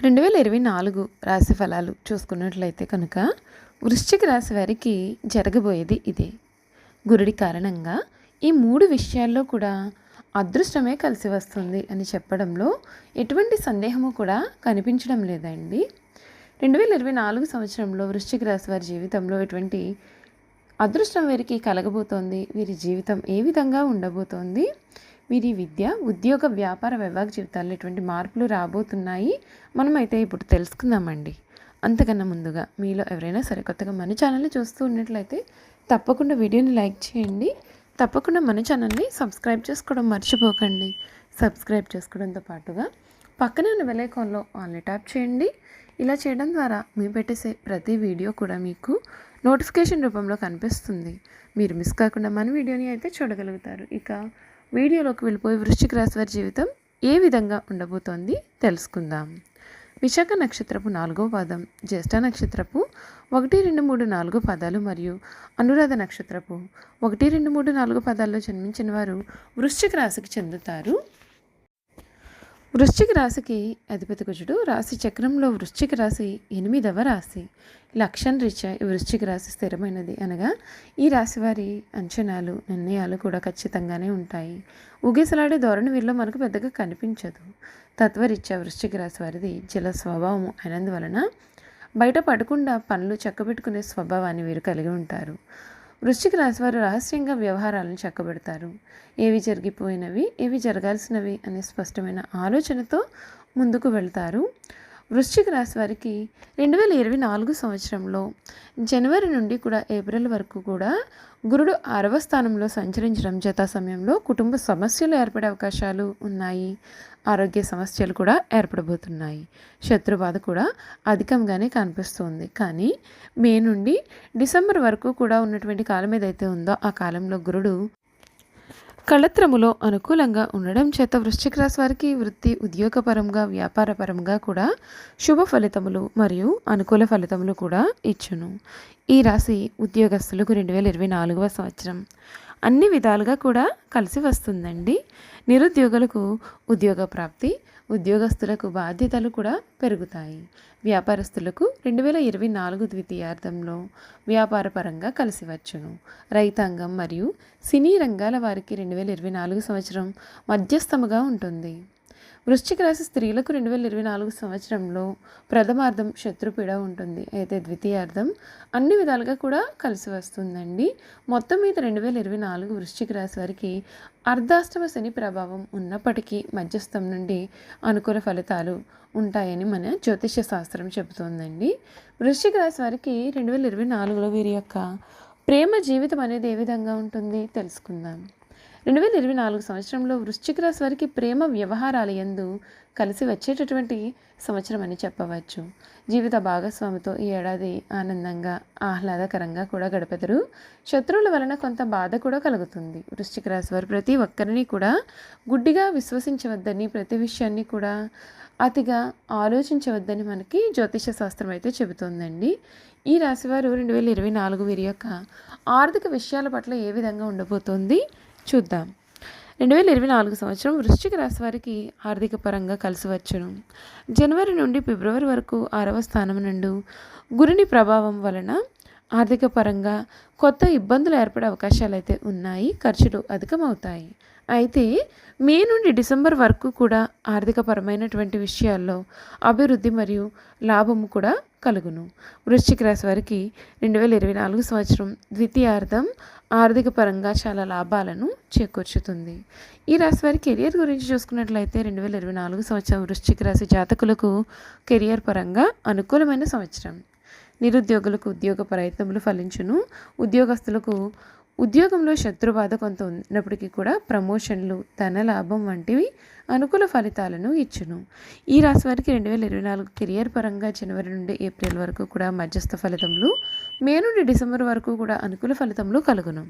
రెండు వేల ఇరవై నాలుగు రాశి ఫలాలు చూసుకున్నట్లయితే కనుక వృశ్చిక రాశి వారికి జరగబోయేది ఇదే. గురుడి కారణంగా ఈ మూడు విషయాల్లో కూడా అదృష్టమే కలిసి వస్తుంది అని చెప్పడంలో ఎటువంటి సందేహము కూడా కనిపించడం లేదండి. రెండు వేల ఇరవై నాలుగు సంవత్సరంలో వృశ్చిక రాశి వారి జీవితంలో ఎటువంటి అదృష్టం వీరికి కలగబోతోంది వీరి జీవితం ఏ విధంగా ఉండబోతోంది వీరి విద్య ఉద్యోగ వ్యాపార వైవాహిక జీవితాల్లో ఎటువంటి మార్పులు రాబోతున్నాయి? మనమైతే ఇప్పుడు తెలుసుకుందామండి. అంతకన్నా ముందుగా మీలో ఎవరైనా సరే కొత్తగా మన ఛానల్ని చూస్తూ ఉన్నట్లయితే తప్పకుండా వీడియోని లైక్ చేయండి. తప్పకుండా మన ఛానల్ని సబ్స్క్రైబ్ చేసుకోవడం మర్చిపోకండి. సబ్స్క్రైబ్ చేసుకోవడంతో పాటుగా పక్కనే ఉన్న వెలైకాన్లో ఆన్లీ ట్యాప్ చేయండి. ఇలా చేయడం ద్వారా మేము పెట్టేసే ప్రతి వీడియో కూడా మీకు నోటిఫికేషన్ రూపంలో కనిపిస్తుంది. మీరు మిస్ కాకుండా మన వీడియోని అయితే చూడగలుగుతారు. ఇక వీడియోలోకి వెళ్ళిపోయి వృశ్చిక రాశి వారి జీవితం ఏ విధంగా ఉండబోతోంది తెలుసుకుందాం. విశాఖ నక్షత్రపు నాలుగో పాదం జ్యేష్ఠ నక్షత్రపు ఒకటి రెండు మూడు నాలుగు పదాలు మరియు అనురాధ నక్షత్రపు ఒకటి రెండు మూడు నాలుగు పదాల్లో జన్మించిన వారు వృశ్చిక రాశికి చెందుతారు. వృశ్చిక రాశికి అధిపతి కుజుడు. రాశి చక్రంలో వృశ్చిక రాశి ఎనిమిదవ రాశి. లక్ష్యం రీత్యా ఈ వృశ్చిక రాశి స్థిరమైనది అనగా ఈ రాశి వారి అంచనాలు నిర్ణయాలు కూడా ఖచ్చితంగానే ఉంటాయి. ఊగేసలాడే ధోరణి వీరిలో మనకు పెద్దగా కనిపించదు. తత్వరీత్యా వృశ్చిక రాశి వారిది జల స్వభావం అయినందువలన బయట పడకుండా పనులు చక్కబెట్టుకునే స్వభావాన్ని వీరు కలిగి ఉంటారు. వృశ్చిక రాశి వారు రహస్యంగా వ్యవహారాలను చక్కబెడతారు. ఏవి జరిగిపోయినవి ఏవి జరగాల్సినవి అనే స్పష్టమైన ఆలోచనతో ముందుకు వెళ్తారు. వృశ్చిక రాశి వారికి రెండు వేల ఇరవై నాలుగు సంవత్సరంలో జనవరి నుండి కూడా ఏప్రిల్ వరకు కూడా గురుడు ఆరవ స్థానంలో సంచరించడం జత సమయంలో కుటుంబ సమస్యలు ఏర్పడే అవకాశాలు ఉన్నాయి. ఆరోగ్య సమస్యలు కూడా ఏర్పడబోతున్నాయి. శత్రుబాధ కూడా అధికంగానే కనిపిస్తుంది. కానీ మే నుండి డిసెంబర్ వరకు కూడా ఉన్నటువంటి కాలం ఏదైతే ఉందో ఆ కాలంలో గురుడు కళత్రములో అనుకూలంగా ఉండడం చేత వృశ్చిక రాశి వారికి వృత్తి ఉద్యోగపరంగా వ్యాపారపరంగా కూడా శుభ ఫలితములు మరియు అనుకూల ఫలితములు కూడా ఇచ్చును. ఈ రాశి ఉద్యోగస్తులకు రెండు వేల ఇరవై నాలుగవ సంవత్సరం. అన్ని విధాలుగా కూడా కలిసి వస్తుందండి. నిరుద్యోగులకు ఉద్యోగ ప్రాప్తి ఉద్యోగస్తులకు బాధ్యతలు కూడా పెరుగుతాయి. వ్యాపారస్తులకు రెండు వేల ఇరవై నాలుగు ద్వితీయార్థంలో వ్యాపారపరంగా కలిసి వచ్చును. రైతాంగం మరియు సినీ రంగాల వారికి రెండు వేల ఇరవై నాలుగు సంవత్సరం మధ్యస్థముగా ఉంటుంది. వృశ్చిక రాశి స్త్రీలకు రెండు వేల ఇరవై నాలుగు సంవత్సరంలో ప్రథమార్థం శత్రుపీడ ఉంటుంది. అయితే ద్వితీయార్థం అన్ని విధాలుగా కూడా కలిసి వస్తుందండి. మొత్తం మీద రెండు వేల ఇరవై నాలుగు వృశ్చిక రాశి వారికి అర్ధాష్టమ శని ప్రభావం ఉన్నప్పటికీ మధ్యస్థం నుండి అనుకూల ఫలితాలు ఉంటాయని మన జ్యోతిష్య శాస్త్రం చెబుతోందండి. వృశ్చిక రాశి వారికి రెండు వేల ఇరవై నాలుగులో వీరి యొక్క ప్రేమ జీవితం అనేది ఏ విధంగా ఉంటుంది తెలుసుకుందాం. రెండు వేల ఇరవై నాలుగు సంవత్సరంలో వృశ్చిక రాశి వారికి ప్రేమ వ్యవహారాల యందు కలిసి వచ్చేటటువంటి సంవత్సరం అని చెప్పవచ్చు. జీవిత భాగస్వామితో ఈ ఏడాది ఆనందంగా ఆహ్లాదకరంగా కూడా గడపెదరు. శత్రువుల వలన కొంత బాధ కూడా కలుగుతుంది. వృశ్చిక రాశి వారు ప్రతి ఒక్కరిని కూడా గుడ్డిగా విశ్వసించవద్దని ప్రతి విషయాన్ని కూడా అతిగా ఆలోచించవద్దని మనకి జ్యోతిష శాస్త్రం అయితే చెబుతోందండి. ఈ రాశివారు రెండు వేల ఇరవై నాలుగు వీరి యొక్క ఆర్థిక విషయాల పట్ల ఏ విధంగా ఉండబోతోంది? చూద్దాం. రెండు వేల ఇరవై నాలుగు సంవత్సరం వృశ్చిక రాశి వారికి ఆర్థిక పరంగా కలిసి వచ్చును. జనవరి నుండి ఫిబ్రవరి వరకు ఆరవ స్థానం నుండి గురుని ప్రభావం వలన ఆర్థిక పరంగా కొత్త ఇబ్బందులు ఏర్పడే అవకాశాలు అయితే ఉన్నాయి ఖర్చులు అధికమవుతాయి. అయితే మే నుండి డిసెంబర్ వరకు కూడా ఆర్థికపరమైనటువంటి విషయాల్లో అభివృద్ధి మరియు లాభము కూడా కలుగును. వృశ్చిక రాశి వారికి రెండు వేల ఇరవై నాలుగు సంవత్సరం ద్వితీయార్థం ఆర్థిక పరంగా చాలా లాభాలను చేకూర్చుతుంది. ఈ రాశి వారి కెరియర్ గురించి చూసుకున్నట్లయితే రెండు వేల ఇరవై నాలుగు సంవత్సరం వృశ్చిక రాశి జాతకులకు కెరియర్ పరంగా అనుకూలమైన సంవత్సరం. నిరుద్యోగులకు ఉద్యోగ ప్రయత్నములు ఫలించును. ఉద్యోగస్తులకు ఉద్యోగంలో శత్రుబాధ కొంత ఉన్నప్పటికీ కూడా ప్రమోషన్లు ధన లాభం వంటివి అనుకూల ఫలితాలను ఇచ్చును. ఈ రాశి వారికి రెండు వేల ఇరవై నాలుగు కెరియర్ పరంగా జనవరి నుండి ఏప్రిల్ వరకు కూడా మధ్యస్థ ఫలితములు మే నుండి డిసెంబర్ వరకు కూడా అనుకూల ఫలితములు కలుగును.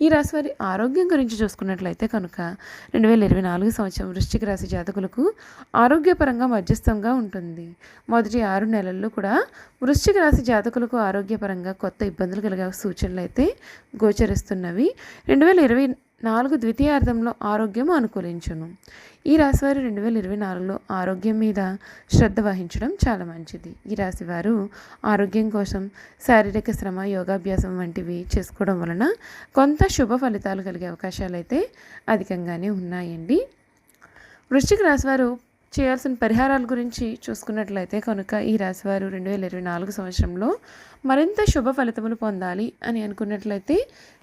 ఈ రాశి వారి ఆరోగ్యం గురించి చూసుకున్నట్లయితే కనుక రెండు వేల ఇరవై నాలుగు సంవత్సరం వృశ్చిక రాశి జాతకులకు ఆరోగ్యపరంగా మధ్యస్థంగా ఉంటుంది. మొదటి ఆరు నెలల్లో కూడా వృశ్చిక రాశి జాతకులకు ఆరోగ్యపరంగా కొత్త ఇబ్బందులు కలిగే సూచనలు అయితే గోచరిస్తున్నవి. రెండు వేల ఇరవై నాలుగు ద్వితీయార్థంలో ఆరోగ్యం అనుకూలించును. ఈ రాశివారు రెండు వేల ఇరవై నాలుగులో ఆరోగ్యం మీద శ్రద్ధ వహించడం చాలా మంచిది. ఈ రాశివారు ఆరోగ్యం కోసం శారీరక శ్రమ యోగాభ్యాసం వంటివి చేసుకోవడం వలన కొంత శుభ ఫలితాలు కలిగే అవకాశాలు అయితే అధికంగానే ఉన్నాయండి. వృశ్చిక రాశివారు చేయాల్సిన పరిహారాల గురించి చూసుకున్నట్లయితే కనుక ఈ రాశివారు రెండు వేల ఇరవై నాలుగు సంవత్సరంలో మరింత శుభ ఫలితములు పొందాలి అని అనుకున్నట్లయితే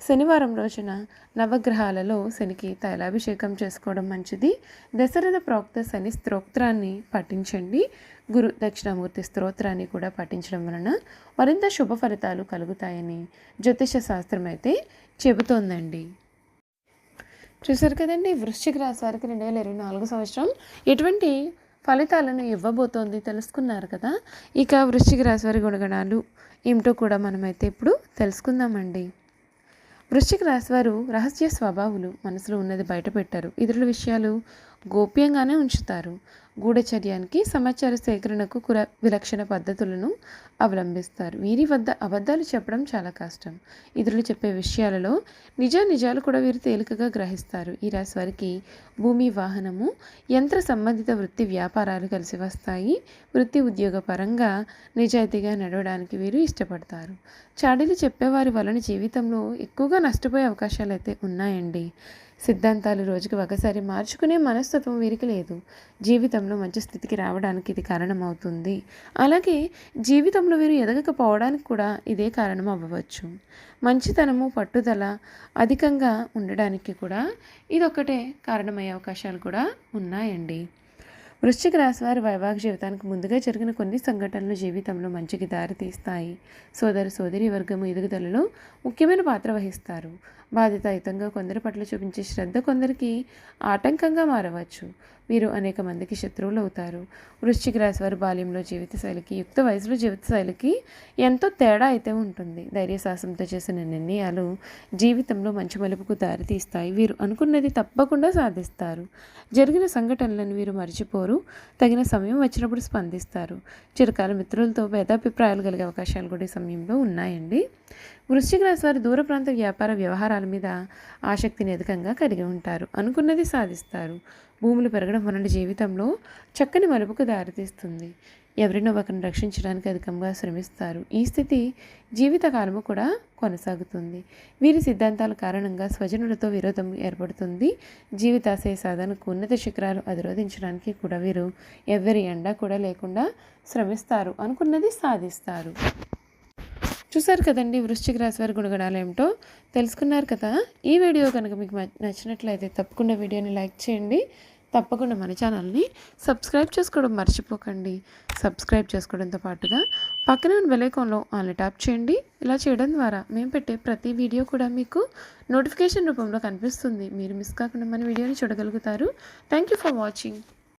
శనివారం రోజున నవగ్రహాలలో శనికి తైలాభిషేకం చేసుకోవడం మంచిది. దశరథ ప్రోక్త శని స్తోత్రాన్ని పఠించండి. గురు దక్షిణామూర్తి స్తోత్రాన్ని కూడా పఠించడం వలన మరింత శుభ ఫలితాలు కలుగుతాయని జ్యోతిష శాస్త్రం అయితే చెబుతోందండి. చూసారు కదండి వృశ్చిక రాశి వారికి రెండు వేల ఇరవై నాలుగు సంవత్సరం ఎటువంటి ఫలితాలను ఇవ్వబోతోంది తెలుసుకున్నారు కదా. ఇక వృశ్చిక రాశి వారి గుణగణాలు ఏమిటో కూడా మనమైతే ఇప్పుడు తెలుసుకుందామండి. వృశ్చిక రాశి వారు రహస్య స్వభావులు మనసులో ఉన్నది బయట పెట్టారు ఇతరుల విషయాలు గోప్యంగానే ఉంచుతారు. గూఢచర్యానికి సమాచార సేకరణకు కుర విలక్షణ పద్ధతులను అవలంబిస్తారు. వీరి వద్ద అబద్ధాలు చెప్పడం చాలా కష్టం. ఇతరులు చెప్పే విషయాలలో నిజ నిజాలు కూడా వీరు తేలికగా గ్రహిస్తారు. ఈ రాశి వారికి భూమి వాహనము యంత్ర సంబంధిత వృత్తి వ్యాపారాలు కలిసి వస్తాయి. వృత్తి ఉద్యోగ పరంగా నిజాయితీగా నడవడానికి వీరు ఇష్టపడతారు. చాడీలు చెప్పేవారి వలన జీవితంలో ఎక్కువగా నష్టపోయే అవకాశాలు అయితే ఉన్నాయండి. సిద్ధాంతాలు రోజుకి ఒకసారి మార్చుకునే మనస్తత్వం వీరికి లేదు. జీవితంలో మంచి స్థితికి రావడానికి ఇది కారణమవుతుంది. అలాగే జీవితంలో వీరు ఎదగకపోవడానికి కూడా ఇదే కారణం అవ్వవచ్చు మంచితనము పట్టుదల అధికంగా ఉండడానికి కూడా ఇదొక్కటే కారణమయ్యే అవకాశాలు కూడా ఉన్నాయండి. వృశ్చిక రాశి వారి వైవాహిక జీవితానికి ముందుగా జరిగిన కొన్ని సంఘటనలు జీవితంలో మంచికి దారితీస్తాయి. సోదరు సోదరి వర్గము ఎదుగుదలలో ముఖ్యమైన పాత్ర వహిస్తారు. బాధ్యతాయుతంగా కొందరి పట్ల చూపించే శ్రద్ధ కొందరికి ఆటంకంగా మారవచ్చు. వీరు అనేక మందికి శత్రువులు అవుతారు వృశ్చిక రాశి వారి బాల్యంలో జీవిత శైలికి యుక్త వయసులో జీవిత శైలికి ఎంతో తేడా అయితే ఉంటుంది. ధైర్య సాహసంతో చేసిన నిర్ణయాలు జీవితంలో మంచి మలుపుకు దారితీస్తాయి. వీరు అనుకున్నది తప్పకుండా సాధిస్తారు. జరిగిన సంఘటనలను వీరు మర్చిపోరు. తగిన సమయం వచ్చినప్పుడు స్పందిస్తారు. చిరకాల మిత్రులతో భేదాభిప్రాయాలు కలిగే అవకాశాలు కూడా ఈ సమయంలో ఉన్నాయండి. వృశ్చిక రాశి వారు దూర ప్రాంత వ్యాపార వ్యవహారాలు మీద ఆసక్తిని అధికంగా కలిగి ఉంటారు. అనుకున్నది సాధిస్తారు. భూములు పెరగడం వలన జీవితంలో చక్కని మలుపుకు దారితీస్తుంది. ఎవరినో ఒకరిని రక్షించడానికి అధికంగా శ్రమిస్తారు. ఈ స్థితి జీవితకాలము కూడా కొనసాగుతుంది. వీరి సిద్ధాంతాల కారణంగా స్వజనులతో విరోధం ఏర్పడుతుంది. జీవితాశయ సాధనకు ఉన్నత శిఖరాలు అధిరోధించడానికి కూడా వీరు ఎవరి ఎండా కూడా లేకుండా శ్రమిస్తారు. అనుకున్నది సాధిస్తారు. చూసారు కదండి వృశ్చిక రాశి వారి గుణగణాలు ఏమిటో? తెలుసుకున్నారు కదా? ఈ వీడియో కనుక మీకు నచ్చినట్లయితే తప్పకుండా వీడియోని లైక్ చేయండి. తప్పకుండా మన ఛానల్ని సబ్స్క్రైబ్ చేసుకోవడం మర్చిపోకండి. సబ్స్క్రైబ్ చేసుకోవడంతో పాటుగా పక్కనే ఉన్న బెలైకాన్లో ఆన్లైన్ ట్యాప్ చేయండి. ఇలా చేయడం ద్వారా మేము పెట్టే ప్రతి వీడియో కూడా మీకు నోటిఫికేషన్ రూపంలో కనిపిస్తుంది. మీరు మిస్ కాకుండా మన వీడియోని చూడగలుగుతారు. Thank you for watching.